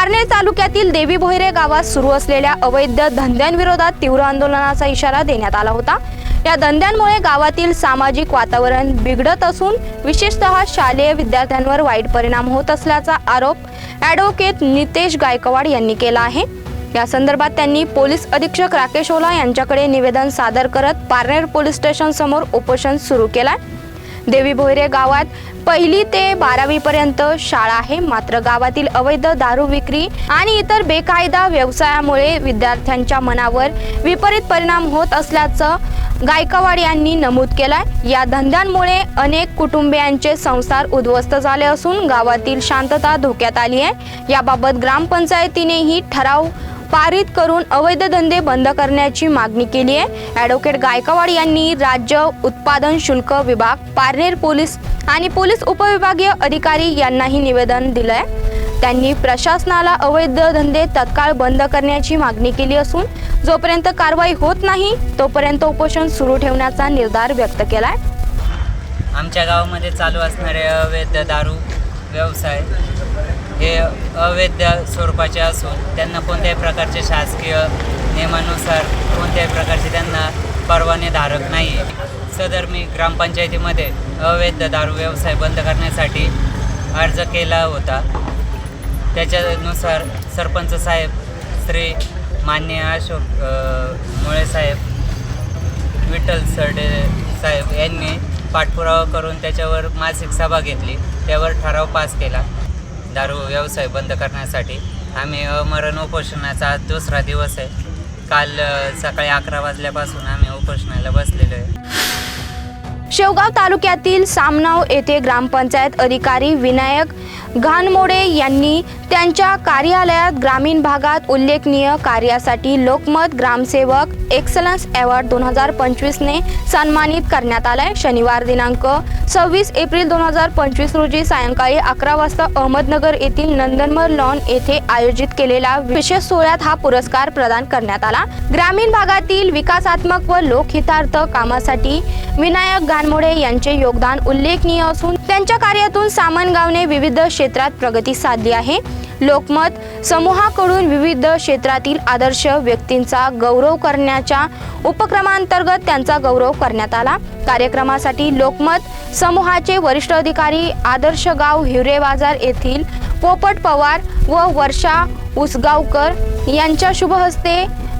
पारनेर तालुक्यातील देवी भोयरे गावात सुरू असलेल्या अवैध धंद्यांविरोधात तीव्र आंदोलनाचा इशारा देण्यात आला होता. या धंद्यांमुळे गावातील सामाजिक वातावरण बिघडत असून विशेषतः शालेय विद्यार्थ्यांवर वाईट परिणाम होत असल्याचा आरोप ॲडव्होकेट नितेश गायकवाड यांनी केला आहे. या संदर्भात त्यांनी पोलीस अधीक्षक राकेश ओला यांच्याकडे निवेदन सादर करत पारनेर पोलीस स्टेशन समोर उपोषण सुरू केलाय. देवी भोयरे गावात पहिली ते बारावी पर्यंत शाळा आहे. मात्र गावातील अवैध दारू विक्री आणि इतर बेकायदा व्यवसायामुळे विद्यार्थ्यांच्या मनावर विपरीत परिणाम होत असल्याचं गायकवाड यांनी नमूद केलाय. या धंद्यांमुळे अनेक कुटुंबियांचे संसार उद्ध्वस्त झाले असून गावातील शांतता धोक्यात आली आहे. याबाबत ग्रामपंचायतीनेही ठराव पारित करून अवैध धंदे बंद करण्याची मागणी केली आहे. ॲडव्होकेट गायकवाड यांनी राज्य उत्पादन शुल्क विभाग पारनेर पोलीस आणि पोलीस उपविभागीय अधिकारी यांनाही निवेदन दिलं आहे त्यांनी प्रशासनाला अवैध धंदे तत्काळ बंद करण्याची मागणी केली असून जोपर्यंत कारवाई होत नाही तोपर्यंत उपोषण सुरू ठेवण्याचा निर्धार व्यक्त केलाय. आमच्या गावामध्ये चालू असणारे अवैध दारू व्यवसाय हे अवैध स्वरूपाचे असून त्यांना कोणत्याही प्रकारचे शासकीय नियमानुसार कोणत्याही प्रकारचे त्यांना परवाने धारक नाही. आहे सदर मी ग्रामपंचायतीमध्ये अवैध दारू व्यवसाय बंद करण्यासाठी अर्ज केला होता. त्याच्यानुसार सरपंच साहेब श्री मान्य अशोक मुळे साहेब विठ्ठल सरडे साहेब यांनी पाठपुरावा करून त्याच्यावर मासिक सभा घेतली. त्यावर ठराव पास केला. दारू व्यवसाय बंद करण्यासाठी. आम्ही अमरण उपोषणाचा आज दुसरा दिवस आहे. काल सकाळी अकरा वाजल्यापासून आम्ही उपोषणाला बसलेलो आहे. शेवगाव तालुक्यातील सामनाव येथे ग्रामपंचायत अधिकारी विनायक घानमोडे यांनी त्यांच्या कार्यालयात ग्रामीण भागात उल्लेखनीय कार्यासाठी लोकमत ग्रामसेवक एक्सलन्स अवॉर्ड दोन हजार पंचवीसने सन्मानित करण्यात आलाय. शनिवार दिनांक सव्वीस एप्रिल दोन हजार पंचवीस रोजी सायंकाळी अकरा वाजता अहमदनगर येथील नंदनमर लॉन येथे आयोजित केलेला विशेष सोहळ्यात हा पुरस्कार प्रदान करण्यात आला. ग्रामीण भागातील विकासात्मक व लोकहितार्थ कामासाठी विनायक घाणमोडे यांचे योगदान उल्लेखनीय असून त्यांच्या कार्यातून सामनगावने विविध क्षेत्रात प्रगती साधली आहे. लोकमत समूहाकडून विविध क्षेत्रातील आदर्श व्यक्तींचा गौरव करण्याच्या उपक्रमांतर्गत त्यांचा गौरव करण्यात आला. कार्यक्रमासाठी लोकमत समूहाचे वरिष्ठ अधिकारी आदर्श गाव हिवरे बाजार येथील पोपट पवार व वर्षा उसगावकर यांच्या शुभ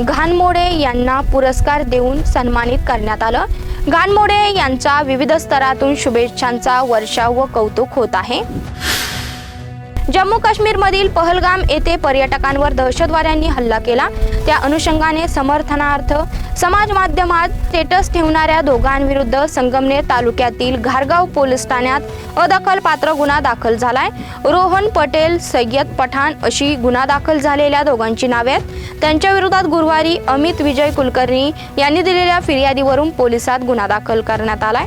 घाणमोडे घानमोडे यांना पुरस्कार देऊन सन्मानित करण्यात आलं. घानमोडे यांचा विविध स्तरातून शुभेच्छांचा वर्षाव व कौतुक होत आहे. जम्मू काश्मीरमधील पहलगाम येथे पर्यटकांवर दहशतवाद्यांनी हल्ला केला. त्या अनुषंगाने समर्थनार्थ समाज माध्यमात स्टेटस ठेवणाऱ्या दोघांविरुद्ध संगमनेर तालुक्यातील घारगाव पोलीस ठाण्यात अदखलपात्र गुन्हा दाखल झालाय. रोहन पटेल सय्यद पठाण अशी गुन्हा दाखल झालेल्या दोघांची नावे आहेत. त्यांच्या विरोधात गुरुवारी अमित विजय कुलकर्णी यांनी दिलेल्या फिर्यादीवरून पोलिसात गुन्हा दाखल करण्यात आलाय.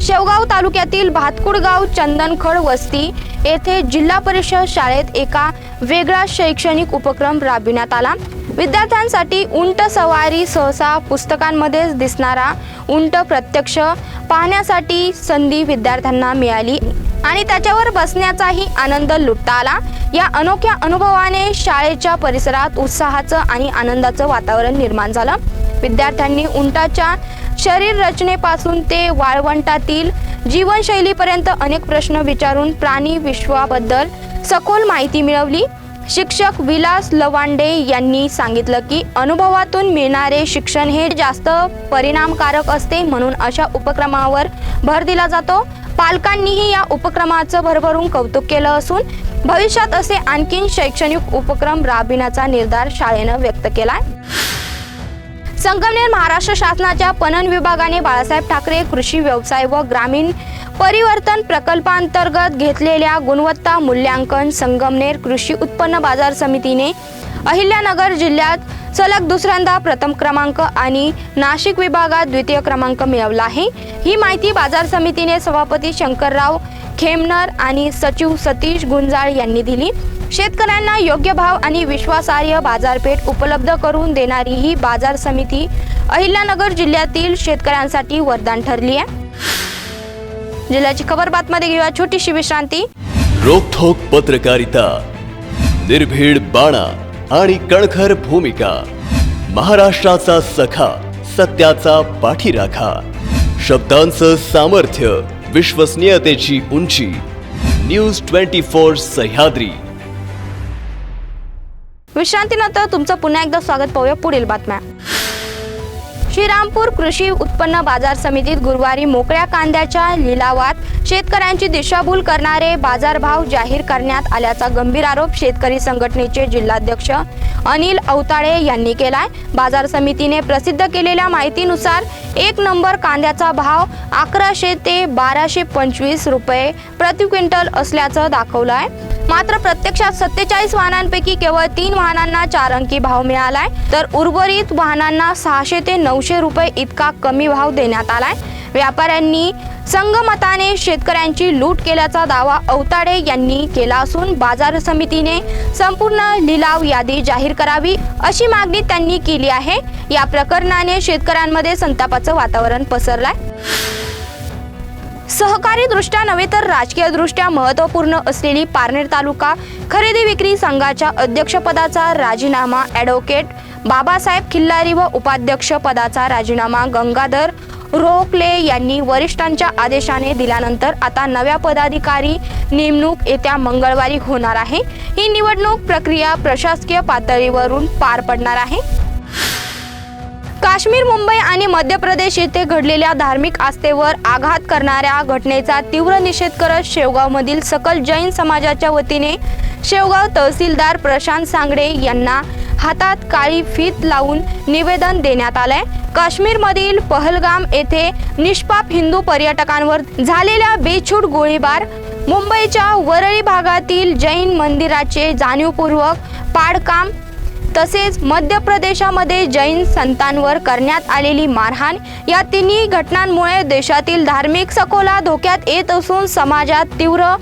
शेवगाव तालुक्यातील भातकुडगाव चंदनखड वस्ती येथे जिल्हा परिषद शाळेत एका वेगळा शैक्षणिक उपक्रम राबविण्यात आला. विद्यार्थ्यांसाठी उंट सवारी सहसा पुस्तकांमध्येच दिसणारा उंट प्रत्यक्ष पाहण्यासाठी संधी विद्यार्थ्यांना मिळाली आणि त्याच्यावर बसण्याचाही आनंद लुटता आला. या अनोख्या अनुभवाने शाळेच्या परिसरात उत्साहाचं आणि आनंदाचं वातावरण निर्माण झालं. विद्यार्थ्यांनी उंटाच्या शरीर रचनेपासून ते वाळवंटातील जीवनशैलीपर्यंत अनेक प्रश्न विचारून प्राणी विश्वाबद्दल सखोल माहिती मिळवली. शिक्षक विलास लवांडे यांनी सांगितलं की अनुभवातून मिळणारे शिक्षण हे जास्त परिणामकारक असते म्हणून अशा उपक्रमावर भर दिला जातो. पालकांनीही या उपक्रमाचं भरभरून कौतुक केलं असून भविष्यात असे आणखीन शैक्षणिक उपक्रम राबविण्याचा निर्धार शाळेनं व्यक्त केलाय. संगमनेर महाराष्ट्र शासनाच्या पणन विभागाने बाळासाहेब ठाकरे कृषी व्यवसाय व ग्रामीण परिवर्तन प्रकल्पांतर्गत घेतलेल्या गुणवत्ता मूल्यांकन संगमनेर कृषी उत्पन्न बाजार समितीने अहिल्यानगर जिल्ह्यात सलग दुसऱ्यांदा प्रथम क्रमांक आणि नाशिक विभागात द्वितीय क्रमांक मिळवला आहे. ही माहिती बाजार समितीने सभापती शंकरराव खेमनर आणि सचिव सतीश गुंजाळ यांनी दिली. शेतकऱ्यांना योग्य भाव आणि विश्वासार्ह बाजारपेठ उपलब्ध करून देणारी ही बाजार समिती अहिल्यानगर जिल्ह्यातील शेतकऱ्यांसाठी वरदान ठरली आहे. जिल्ह्याची खबर बातमध्ये घेऊया. छोटीशी विश्रांती. रोखोक पत्रकारिता निर्भीड बाणा आणि कणखर भूमिका महाराष्ट्राचा सखा सत्याचा पाठीराखा शब्दांचं सामर्थ्य विश्वसनीयतेची उंची न्यूज ट्वेंटी फोर सह्याद्री. विश्रांतीनंतर तुमचं पुन्हा एकदा स्वागत पाहूया पुढील बातम्या. श्रीरामपूर कृषी उत्पन्न बाजार समितीत गुरुवारी मोकळ्या कांद्याच्या लिलावात शेतकऱ्यांची दिशाभूल करणारे बाजारभाव जाहीर करण्यात आल्याचा गंभीर आरोप शेतकरी संघटनेचे जिल्हाध्यक्ष अनिल अवताळे यांनी केलाय. बाजार समितीने प्रसिद्ध केलेल्या माहितीनुसार एक नंबर कांद्याचा भाव अकराशे ते बाराशे पंचवीस रुपये प्रति क्विंटल असल्याचं दाखवलं आहे मात्र प्रत्यक्षात सत्तेचाळीस वाहनांपैकी केवळ तीन वाहनांना चार अंकी भाव मिळालाय. तर उर्वरित वाहनांना सहाशे ते नऊशे रुपये इतका कमी भाव देण्यात आलाय. व्यापाऱ्यांनी संगमताने शेतकऱ्यांची लूट केल्याचा दावा अवताडे यांनी केला असून बाजार समितीने संपूर्ण लिलाव यादी जाहीर करावी अशी मागणी त्यांनी केली आहे. या प्रकरणाने शेतकऱ्यांमध्ये संतापाचं वातावरण पसरलंय. सहकारी दृष्ट्या नव्हे तर राजकीय दृष्ट्या महत्त्वपूर्ण असलेली पारनेर तालुका खरेदी विक्री संघाच्या अध्यक्षपदाचा राजीनामा ॲडव्होकेट बाबासाहेब खिल्लारी व उपाध्यक्ष पदाचा राजीनामा गंगाधर रोकले यांनी वरिष्ठांच्या आदेशाने दिल्यानंतर आता नव्या पदाधिकारी नेमणूक येत्या मंगळवारी होणार आहे. ही निवडणूक प्रक्रिया प्रशासकीय पातळीवरून पार पडणार आहे. काश्मीर मुंबई आणि मध्य प्रदेश येथे घडलेल्या धार्मिक आस्थेवर आघात करणाऱ्या घटनेचा तीव्र निषेध करत शेवगावमधील सकल जैन समाजाच्या वतीने शेवगाव तहसीलदार प्रशांत सांगडे यांना हातात काळी फीत लावून निवेदन देण्यात आलंय. काश्मीरमधील पहलगाम येथे निष्पाप हिंदू पर्यटकांवर झालेल्या बेछूट गोळीबार मुंबईच्या वरळी भागातील जैन मंदिराचे जाणीवपूर्वक पाडकाम तसेच मध्य प्रदेशामध्ये जैन संतांवर करण्यात आलेली मारहाण या तिन्ही घटनांमुळे देशातील धार्मिक सखोला धोक्यात येत असून समाजात तीव्र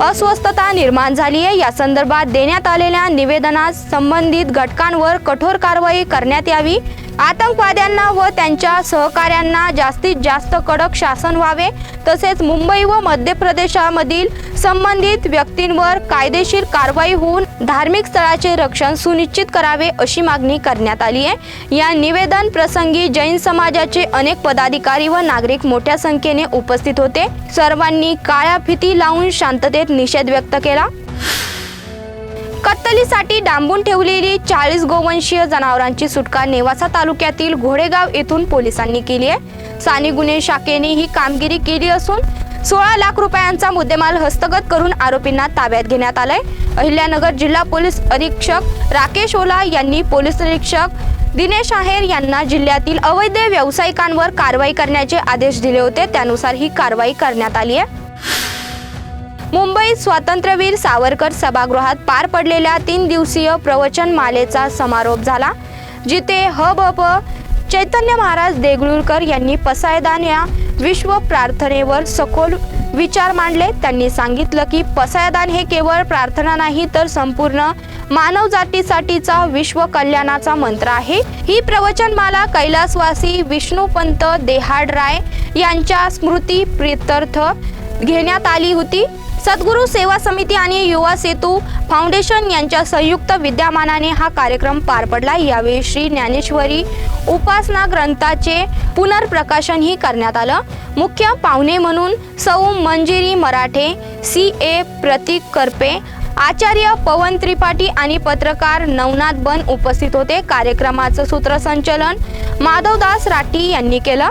अस्वस्थता निर्माण झाली आहे. या संदर्भात देण्यात आलेल्या निवेदनास संबंधित घटकांवर कठोर कारवाई करण्यात यावी. आतंकवाद्यांना व त्यांच्या सहकाऱ्यांना जास्तीत जास्त कडक शासन व्हावे तसेच मुंबई व मध्य प्रदेशामधील संबंधित व्यक्तींवर कायदेशीर कारवाई होऊन धार्मिक स्थळाचे रक्षण सुनिश्चित करावे अशी मागणी करण्यात आली आहे. या निवेदन प्रसंगी जैन समाजाचे अनेक पदाधिकारी व नागरिक मोठ्या संख्येने उपस्थित होते. सर्वांनी काळ्या फिती लावून शांततेत निषेध व्यक्त केला. कत्तलीसाठी डांबून ठेवलेली चाळीस गोवंशीय जनावरांची सुटका नेवासा तालुक्यातील घोडेगाव येथून पोलिसांनी केली आहे. साने गुन्हे शाखेने ही कामगिरी केली असून सोळा लाख रुपयांचा मुद्देमाल हस्तगत करून आरोपींना ताब्यात घेण्यात आलाय. अहिल्यानगर जिल्हा पोलीस अधीक्षक राकेश ओला यांनी पोलीस निरीक्षक दिनेश आहेर यांना जिल्ह्यातील अवैध व्यावसायिकांवर कारवाई करण्याचे आदेश दिले होते. त्यानुसार ही कारवाई करण्यात आली आहे. मुंबईत स्वातंत्र्यवीर सावरकर सभागृहात पार पडलेल्या तीन दिवसीय प्रवचन मालेचा समारोप झाला जिथे ह ब प चैतन्य महाराज देगलूरकर यांनी पसायदान या विश्व प्रार्थनेवर सखोल विचार मांडले. त्यांनी सांगितलं की पसायदान हे केवळ प्रार्थना नाही तर संपूर्ण मानव जातीसाठीचा विश्व कल्याणाचा मंत्र आहे. ही प्रवचनमाला कैलासवासी विष्णुपंत देहाड राय यांच्या स्मृती प्रित्यर्थ घेण्यात आली होती. सद्गुरू सेवा समिती आणि युवा सेतू फाउंडेशन यांच्या संयुक्त विद्यमानाने हा कार्यक्रम पार पडला. यावेळी श्री ज्ञानेश्वरी उपासना ग्रंथाचे पुनर्प्रकाशनही करण्यात आलं. मुख्य पाहुणे म्हणून सौ मंजिरी मराठे सी ए प्रतीक करपे आचार्य पवन त्रिपाठी आणि पत्रकार नवनाथ बन उपस्थित होते. कार्यक्रमाचं सूत्रसंचलन माधवदास राठी यांनी केलं.